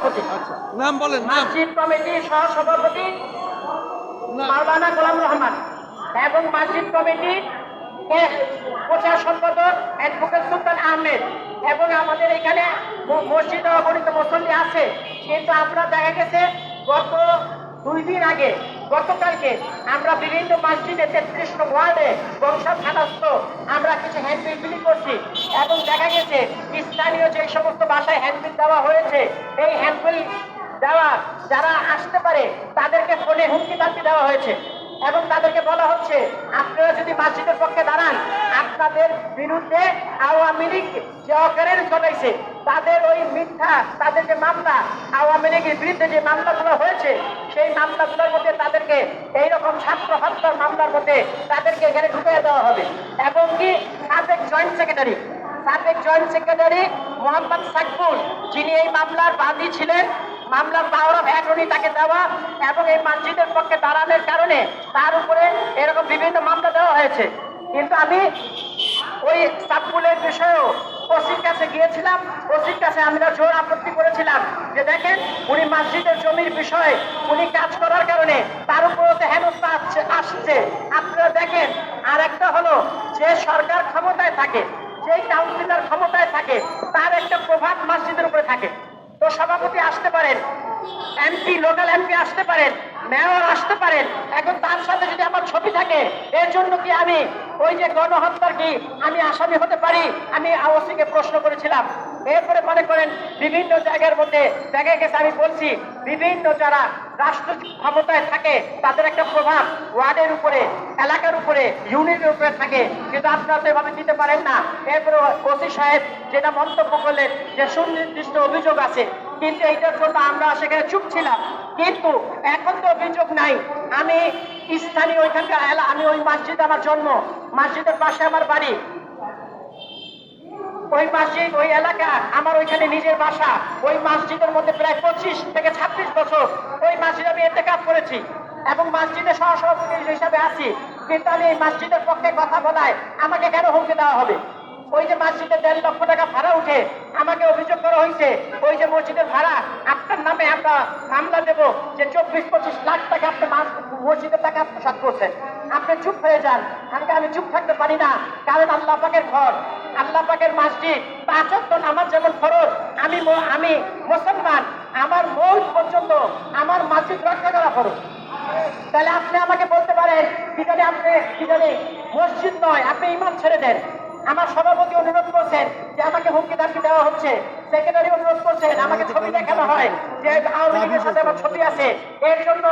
সভাপতি। আচ্ছা। নাম বলেন মসজিদ কমিটির সহ সভাপতি নাম। মাওলানা গোলাম রহমান এবং মসজিদ কমিটি প্রচার সম্পাদক অ্যাডভোকেট সুলতান আহমেদ। এবং আমাদের এখানে মসজিদ অগণিত মুসল্লি আছে। কিন্তু আপনার দেখা গেছে গত দুই দিন আগে, গতকালকে আমরা বিভিন্ন মসজিদে তেত্রিশ ওয়ার্ডে বংশা থানাস্থ আমরা কিছু হ্যান্ডবিল বিলি করছি এবং দেখা গেছে স্থানীয় যে সমস্ত বাসায় হ্যান্ডবিল দেওয়া হয়েছে, এই হ্যান্ডবিল দেওয়া যারা আসতে পারে তাদেরকে ফোনে হুমকি দামকি দেওয়া হয়েছে। এবং তাদেরকে বলা হচ্ছে, আপনারা যদি মসজিদের পক্ষে দাঁড়ান, আপনাদের বিরুদ্ধে আওয়ামী লীগ যে অকারের চলাইছে, তাদের ওই মিথ্যা, তাদের যে মামলা, আওয়ামী লীগের বিরুদ্ধে যে মামলাগুলো হয়েছে, সেই মামলাগুলোর মধ্যে তাদেরকে এইরকম ছাত্র হত্যার মামলার মধ্যে তাদেরকে এখানে ঢুকিয়ে দেওয়া হবে। এবং কি সাবেক জয়েন্ট সেক্রেটারি, সাবেক জয়েন্ট সেক্রেটারি মোহাম্মদ সাকবুল যিনি এই মামলার বাদী ছিলেন মামলার পাওয়ার অফ অ্যাটর্নি তাকে দেওয়া এবং এই মসজিদের পক্ষে দাঁড়ানোর কারণে তার উপরে এরকম বিভিন্ন মামলা দেওয়া হয়েছে। কিন্তু আমি ওই সাকবুলের বিষয়েও ওসির কাছে গিয়েছিলাম। ওসির কাছে আমরা জোর আপত্তি করেছিলাম যে দেখেন, উনি মসজিদের জমির বিষয়ে উনি কাজ করার কারণে তার উপরে তো হেনস্থা আসছে আসছে। আপনারা দেখেন আর একটা হলো যে সরকার ক্ষমতায় থাকে যে কাউন্সিলর ক্ষমতায় থাকে, তার একটা প্রভাব মসজিদের উপরে থাকে। তো সভাপতি আসতে পারেন। এমপি লোকাল এমপি আসতে পারেন। মেয়র আসতে পারেন। এখন তার সাথে যদি আমার ছবি থাকে, এর জন্য কি আমি ওই যে গণহত্যার কি, আমি আসামি হতে পারি? আমি আওয়াসীকে প্রশ্ন করেছিলাম। এরপরে মনে করেন বিভিন্ন জায়গার মধ্যে দেখা গেছে আমি বলছি, বিভিন্ন যারা রাষ্ট্র ক্ষমতায় থাকে, তাদের একটা প্রভাব ওয়ার্ডের উপরে, এলাকার উপরে, ইউনিটের উপরে থাকে। কিন্তু আপনারা তো এভাবে দিতে পারেন না। এরপরে ওসি সাহেব যেটা মন্তব্য করলেন যে সুনির্দিষ্ট অভিযোগ আছে, কিন্তু এইটার জন্য আমরা সেখানে চুপ ছিলাম। কিন্তু এখন তো অভিযোগ নাই। আমি স্থানীয় ওইখানকার আমি ওই মসজিদ আমার জন্ম। মসজিদের পাশে আমার বাড়ি। ওই মসজিদ, ওই এলাকা, আমার ওইখানে নিজের বাসা। ওই মসজিদের মধ্যে প্রায় পঁচিশ থেকে ছাব্বিশ বছর ওই মসজিদে আমি এতে কাজ করেছি এবং মসজিদে সহসভাপতি হিসাবে আছি। কিন্তু আমি এই মসজিদের পক্ষে কথা বলায় আমাকে কেন হুমকি দেওয়া হবে? ওই যে মসজিদে দেড় লক্ষ টাকা ভাড়া উঠে আমাকে অভিযোগ করা হয়েছে, ওই যে মসজিদের ভাড়া, আপনার নামে আমরা মামলা দেব যে চব্বিশ, পঁচিশ লাখ টাকা আপনি মাস- মসজিদের টাকা আত্মসাৎ করছেন। আপনি চুপ হয়ে যান আমি আমি চুপ থাকতে পারি না, কারণ আল্লাহ পাকের ঘর, আল্লাহ পাকের মসজিদ পাঁচ ওয়াক্ত নামাজ যেমন ফরজ, আমি আমি মুসলমান, আমার মৌত পর্যন্ত আমার মসজিদ রক্ষা করা ফরজ। তাহলে আপনি আমাকে বলতে পারেন কি জানি আপনি কি জানি মসজিদ নয়, আপনি ইমান ছেড়ে দেন। আমার সভাপতি অনুরোধ করছেন যে আমাকে হুমকি ধামকি দেওয়া হচ্ছে। সেক্রেটারি অনুরোধ করছেন আমাকে ছবি দেখানো হয় যে আওয়ামী লীগের সাথে আমার ছবি আছে। এর জন্য